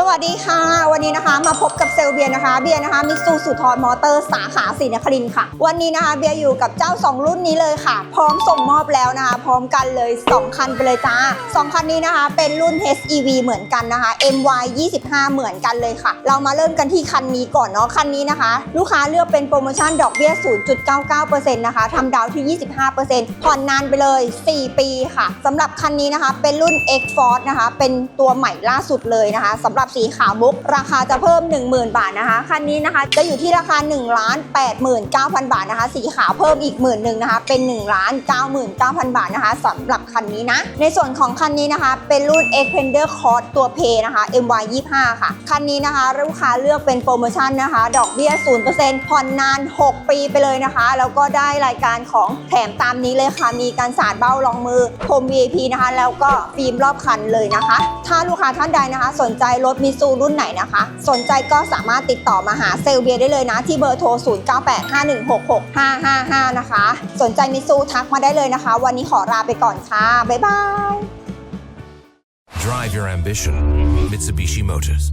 สวัสดีค่ะ วันนี้นะคะมาพบกับเซลเบียนะคะ เบียนะคะมิสูสุทรมอเตอร์สาขาศรีนครินทร์ค่ะ วันนี้นะคะเบียอยู่กับเจ้า 2 รุ่นนี้เลยค่ะ พร้อมส่งมอบแล้วนะคะ พร้อมกันเลย 2 คันไปเลยจ้า 2 คันนี้นะคะ เป็นรุ่น HEV เหมือนกันนะคะ MY 25 เหมือนกันเลยค่ะ เรามาเริ่มกันที่คันนี้ก่อนเนาะคันนี้นะคะ ลูกค้าเลือกเป็นโปรโมชั่นดอกเบี้ย 0.99%นะคะทำดาวที่ 25%ผ่อนนานไปเลย 4 ปีค่ะสำหรับคันนี้นะคะเป็นรุ่น X Force นะคะเป็นตัวใหม่ล่าสุดเลยนะคะสำหรับสีขาวมุก ราคาจะเพิ่ม 10,000 บาทนะคะ คันนี้นะคะจะอยู่ที่ราคา1 8 9 0 0 0 บาทนะคะ สีขาวเพิ่มอีกหมื่นหนึ่งนะคะ เป็น 1 9 9 0 0 0 บาทนะคะสำหรับคันนี้นะ ในส่วนของคันนี้นะคะ เป็นรุ่น Expander Cross ตัวเพนะคะ MY 25ค่ะ คันนี้นะคะ ลูกค้าเลือกเป็นโปรโมชั่นนะคะ ดอกเบี้ย 0%ผ่อนนาน 6 ปีไปเลยนะคะ แล้วก็ได้รายการของแถมตามนี้เลยค่ะ มีการสาดเบ้ารองมือพรม VIP นะคะ แล้วก็ฟิล์มรอบคันเลยนะคะ ถ้าลูกค้าท่านใดนะคะ สนใจรถถมิซูรุ่นไหนนะคะ สนใจก็สามารถติดต่อมาหาเซลเบียได้เลยนะ ที่เบอร์โทร 0985166555 นะคะ สนใจมิซูทักมาได้เลยนะคะ วันนี้ขอลาไปก่อนค่ะ บ๊ายบาย Drive your ambition. Mitsubishi Motors.